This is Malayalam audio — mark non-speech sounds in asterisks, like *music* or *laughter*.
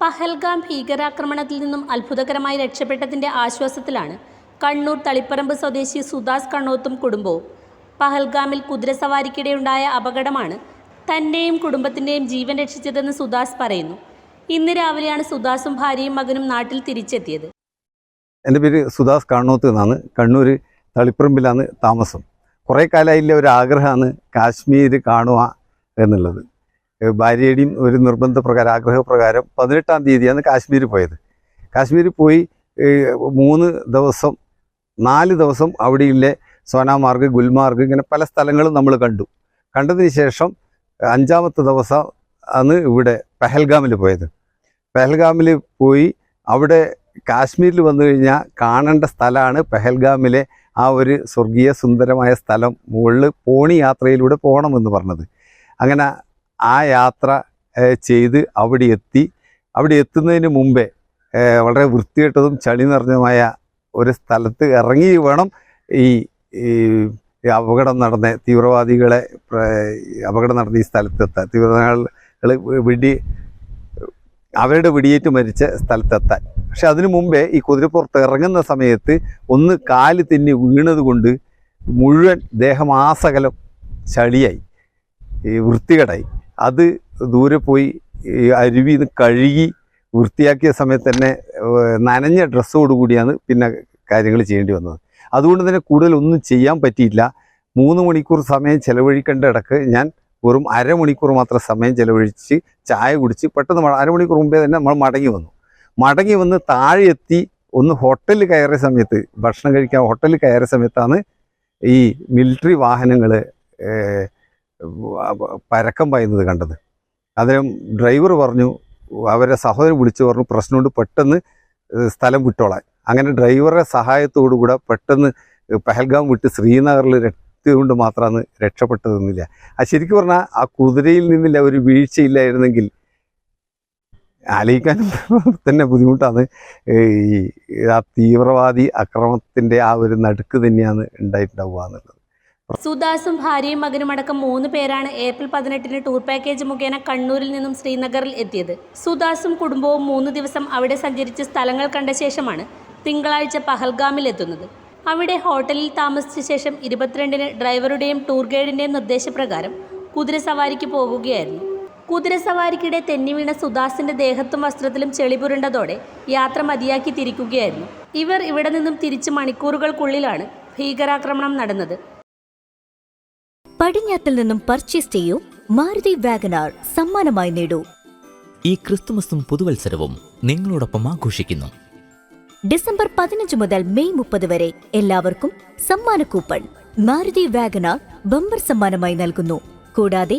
പഹൽഗാം ഭീകരാക്രമണത്തിൽ നിന്നും അത്ഭുതകരമായി രക്ഷപ്പെട്ടതിന്റെ ആശ്വാസത്തിലാണ് കണ്ണൂർ തളിപ്പറമ്പ് സ്വദേശി സുദാസ് കണ്ണോത്തും കുടുംബവും. പഹൽഗാമിൽ കുതിരസവാരിക്കിടെയുണ്ടായ അപകടമാണ് തന്നെയും കുടുംബത്തിന്റെയും ജീവൻ രക്ഷിച്ചതെന്ന് സുദാസ് പറയുന്നു. ഇന്ന് രാവിലെയാണ് സുദാസും ഭാര്യയും മകനും നാട്ടിൽ തിരിച്ചെത്തിയത്. എന്റെ പേര് സുദാസ് കണ്ണൂത്ത് എന്നാണ്. കണ്ണൂർ തളിപ്പറമ്പിലാണ് താമസം. കുറേ കാലമായില്ല ഒരു ആഗ്രഹമാണ് കാശ്മീർ കാണുക എന്നുള്ളത്. ഭാര്യയുടെയും ഒരു നിർബന്ധ പ്രകാരം ആഗ്രഹപ്രകാരം പതിനെട്ടാം തീയതിയാണ് കാശ്മീർ പോയത്. കാശ്മീർ പോയി മൂന്ന് ദിവസം നാല് ദിവസം അവിടെയുള്ള സോനാമാർഗ് ഗുൽമാർഗ് ഇങ്ങനെ പല സ്ഥലങ്ങളും നമ്മൾ കണ്ടു. കണ്ടതിന് ശേഷം അഞ്ചാമത്തെ ദിവസം ആണ് ഇവിടെ പെഹൽഗാമിൽ പോയത്. പെഹൽഗാമിൽ പോയി അവിടെ കാശ്മീരിൽ വന്നു കഴിഞ്ഞാൽ കാണേണ്ട സ്ഥലമാണ് പെഹൽഗാമിലെ ആ ഒരു സ്വർഗീയ സുന്ദരമായ സ്ഥലം മുകളിൽ പോണി യാത്രയിലൂടെ പോകണമെന്ന് പറഞ്ഞത്. അങ്ങനെ ആ യാത്ര ചെയ്ത് അവിടെ എത്തി. അവിടെ എത്തുന്നതിന് മുമ്പേ വളരെ വൃത്തികെട്ടതും ചളി നിറഞ്ഞതുമായ ഒരു സ്ഥലത്ത് ഇറങ്ങി വേണം ഈ അപകടം നടന്ന തീവ്രവാദികളെ അപകടം നടന്ന ഈ സ്ഥലത്തെത്താൻ. തീവ്രവാദികൾ വെടി അവരുടെ വെടിയേറ്റ് മരിച്ച സ്ഥലത്തെത്താൻ. പക്ഷെ അതിനു മുമ്പേ ഈ കുതിരപ്പുറത്ത് ഇറങ്ങുന്ന സമയത്ത് ഒന്ന് കാൽ തെന്നി വീണത് കൊണ്ട് മുഴുവൻ ദേഹമാസകലം ചളിയായി ഈ വൃത്തികേടായി. അത് ദൂരെ പോയി ഈ അരുവിയിൽ കഴുകി വൃത്തിയാക്കിയ സമയത്ത് തന്നെ നനഞ്ഞ ഡ്രസ്സോടുകൂടിയാണ് പിന്നെ കാര്യങ്ങൾ ചെയ്യേണ്ടി വന്നത്. അതുകൊണ്ട് തന്നെ കൂടുതൽ ഒന്നും ചെയ്യാൻ പറ്റിയില്ല. മൂന്ന് മണിക്കൂർ സമയം ചെലവഴിക്കേണ്ട ഇടയ്ക്ക് ഞാൻ വെറും അരമണിക്കൂർ മാത്രം സമയം ചിലവഴിച്ച് ചായ കുടിച്ച് പെട്ടെന്ന് അരമണിക്കൂർ മുമ്പേ തന്നെ നമ്മൾ മടങ്ങി വന്നു. മടങ്ങി വന്ന് താഴെ എത്തി ഒന്ന് ഹോട്ടലിൽ കയറിയ സമയത്ത് ഭക്ഷണം കഴിക്കാൻ ഹോട്ടലിൽ കയറിയ സമയത്താണ് ഈ മിലിറ്ററി വാഹനങ്ങൾ പരക്കം പായുന്നത് കണ്ടത്. അന്നേരം ഡ്രൈവർ പറഞ്ഞു അവരെ സഹോദരൻ വിളിച്ചു പറഞ്ഞു പ്രശ്നമുണ്ട് പെട്ടെന്ന് സ്ഥലം വിട്ടോളാൻ. അങ്ങനെ ഡ്രൈവറുടെ സഹായത്തോടു കൂടെ പെട്ടെന്ന് പഹൽഗാം വിട്ട് ശ്രീനഗറിൽ രക്തുകൊണ്ട് മാത്രമാണ് രക്ഷപ്പെട്ടതെന്നില്ല. ആ ശരിക്കും പറഞ്ഞാൽ ആ കുതിരയിൽ നിന്നില്ല ഒരു വീഴ്ചയില്ലായിരുന്നെങ്കിൽ ആലോചിക്കാനും *laughs* തന്നെ ബുദ്ധിമുട്ടാണ്. ഈ ആ തീവ്രവാദി അക്രമത്തിന്റെ ആ ഒരു നടുക്ക് തന്നെയാണ് ഉണ്ടായിട്ടുണ്ടാവുക എന്നുള്ളത്. സുദാസും ഭാര്യയും മകനും അടക്കം മൂന്ന് പേരാണ് ഏപ്രിൽ പതിനെട്ടിന് ടൂർ പാക്കേജ് മുഖേന കണ്ണൂരിൽ നിന്നും ശ്രീനഗറിൽ എത്തിയത്. സുദാസും കുടുംബവും മൂന്ന് ദിവസം അവിടെ സഞ്ചരിച്ച് സ്ഥലങ്ങൾ കണ്ട ശേഷമാണ് തിങ്കളാഴ്ച പഹൽഗാമിൽ എത്തുന്നത്. അവിടെ ഹോട്ടലിൽ താമസിച്ച ശേഷം ഇരുപത്തിരണ്ടിന് ഡ്രൈവറുടെയും ടൂർ ഗൈഡിന്റെയും നിർദ്ദേശപ്രകാരം കുതിരസവാരിക്ക് പോകുകയായിരുന്നു കുതിരസവാരിക്കിടെ തെന്നി വീണ സുദാസിന്റെ ദേഹത്തും വസ്ത്രത്തിലും ചെളി പുരണ്ടതോടെ യാത്ര മതിയാക്കി തിരിക്കുകയായിരുന്നു. ഇവർ ഇവിടെ നിന്നും തിരിച്ച് മണിക്കൂറുകൾക്കുള്ളിലാണ് ഭീകരാക്രമണം നടന്നത്. പടിഞ്ഞാത്തിൽ നിന്നും പർച്ചേസ് ചെയ്യൂ. മാരുതി വാഗനാർ സമ്മാനമായി നേടൂ. ഈ ക്രിസ്തുമസും പുതുവത്സരവും നിങ്ങളോടൊപ്പം ആഘോഷിക്കുന്നു. ഡിസംബർ പതിനഞ്ച് മുതൽ മെയ് മുപ്പത് വരെ എല്ലാവർക്കും സമ്മാന കൂപ്പൺ മാരുതി വാഗനാർ ബമ്പർ സമ്മാനമായി നൽകുന്നു. കൂടാതെ